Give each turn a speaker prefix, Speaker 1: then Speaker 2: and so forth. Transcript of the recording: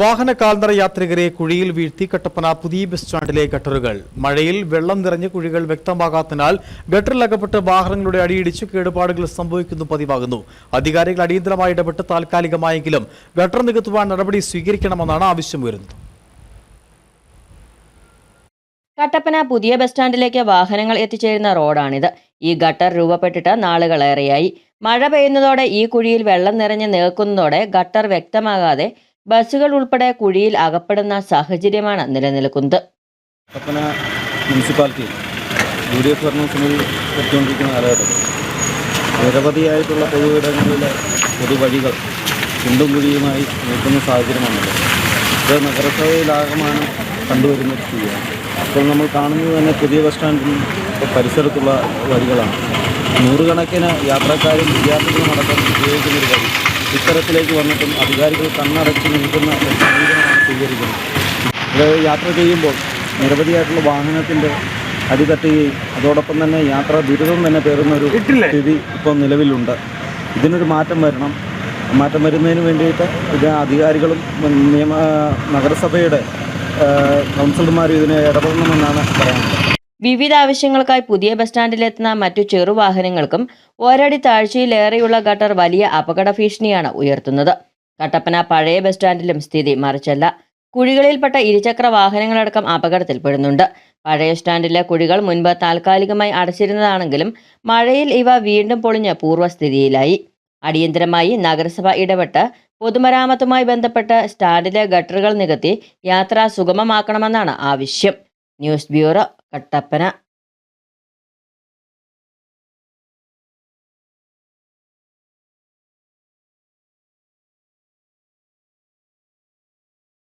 Speaker 1: വാഹന കാൽനട യാത്രികരെ കുഴിയിൽ വീഴ്ത്തി കട്ടപ്പന പുതിയ ബസ് സ്റ്റാൻഡിലെ ഗട്ടറുകൾ. മഴയിൽ വെള്ളം നിറഞ്ഞ കുഴികൾ വ്യക്തമാകാത്തതിനാൽ ഗട്ടറിലകപ്പെട്ട് വാഹനങ്ങളുടെ അടിയിടിച്ച് കേടുപാടുകൾ സംഭവിക്കുന്നു പതിവാകുന്നു. അധികാരികൾ അടിയന്തരമായി ഇടപെട്ട് താൽക്കാലികമായെങ്കിലും ഗട്ടർ നികത്തുവാൻ നടപടി സ്വീകരിക്കണമെന്നാണ് വരുന്നത്
Speaker 2: കട്ടപ്പന പുതിയ ബസ് സ്റ്റാൻഡിലേക്ക് വാഹനങ്ങൾ എത്തിച്ചേരുന്ന റോഡാണിത്. ഈ ഗട്ടർ രൂപപ്പെട്ടിട്ട് നാളുകളേറെയായി. മഴ പെയ്യുന്നതോടെ ഈ കുഴിയിൽ വെള്ളം നിറഞ്ഞ് നിൽക്കുന്നതോടെ ഗട്ടർ വ്യക്തമാകാതെ ബസ്സുകൾ ഉൾപ്പെടെ കുഴിയിൽ അകപ്പെടുന്ന സാഹചര്യമാണ് നിലനിൽക്കുന്നത്.
Speaker 3: മുനിസിപ്പാലിറ്റി യു ഡി എഫ് ഭരണത്തിൽ എത്തിക്കൊണ്ടിരിക്കുന്ന കാലഘട്ടത്തിൽ നിരവധിയായിട്ടുള്ള പൊതുവിടങ്ങളിലെ പൊതുവഴികൾ കുണ്ടും കുഴിയുമായി നിൽക്കുന്ന സാഹചര്യമാണല്ലോ ഇത് നഗരസഭയിലാകമാണ് കണ്ടുവരുന്ന സ്ഥിതിയാണ് ഇപ്പോൾ നമ്മൾ കാണുന്നത് തന്നെ പുതിയ ബസ് സ്റ്റാൻഡിൽ പരിസരത്തുള്ള വഴികളാണ്. നൂറുകണക്കിന് യാത്രക്കാരും വിദ്യാർത്ഥികളും അടക്കം ഉപയോഗിക്കുന്ന ഒരു വഴി. ഇത്തരത്തിലേക്ക് വന്നിട്ടും അധികാരികൾ കണ്ണടച്ച് നിൽക്കുന്ന ഒരു സമീപനമാണ് സ്വീകരിക്കുന്നത്. അതായത് യാത്ര ചെയ്യുമ്പോൾ നിരവധിയായിട്ടുള്ള വാഹനത്തിന്റെ അടിതട്ടുകയും അതോടൊപ്പം തന്നെ യാത്ര ദുരിതം തന്നെ പേറുന്ന ഒരു സ്ഥിതി ഇപ്പോൾ നിലവിലുണ്ട്. ഇതിനൊരു മാറ്റം വരണം. മാറ്റം വരുന്നതിന് വേണ്ടിയിട്ട് ഇത് അധികാരികളും നിയമ നഗരസഭയുടെ കൗൺസിലർമാരും ഇതിനെ ഇടപെടണമെന്നാണ് പറയാനുള്ളത്.
Speaker 2: വിവിധ ആവശ്യങ്ങൾക്കായി പുതിയ ബസ് സ്റ്റാൻഡിലെത്തുന്ന മറ്റു ചെറുവാഹനങ്ങൾക്കും ഒരടി താഴ്ചയിലേറെയുള്ള ഗട്ടർ വലിയ അപകട ഭീഷണിയാണ് ഉയർത്തുന്നത്. കട്ടപ്പന പഴയ ബസ് സ്റ്റാൻഡിലും സ്ഥിതി മറിച്ചല്ല. കുഴികളിൽപ്പെട്ട ഇരുചക്ര വാഹനങ്ങളടക്കം അപകടത്തിൽപ്പെടുന്നുണ്ട്. പഴയ സ്റ്റാൻഡിലെ കുഴികൾ മുൻപ് താൽക്കാലികമായി അടച്ചിരുന്നതാണെങ്കിലും മഴയിൽ ഇവ വീണ്ടും പൊളിഞ്ഞ് പൂർവസ്ഥിതിയിലായി അടിയന്തരമായി നഗരസഭ ഇടപെട്ട് പൊതുമരാമത്തുമായി ബന്ധപ്പെട്ട് സ്റ്റാൻഡിലെ ഗട്ടറുകൾ നികത്തി യാത്ര സുഗമമാക്കണമെന്നാണ് ആവശ്യം. News bureau Kattappana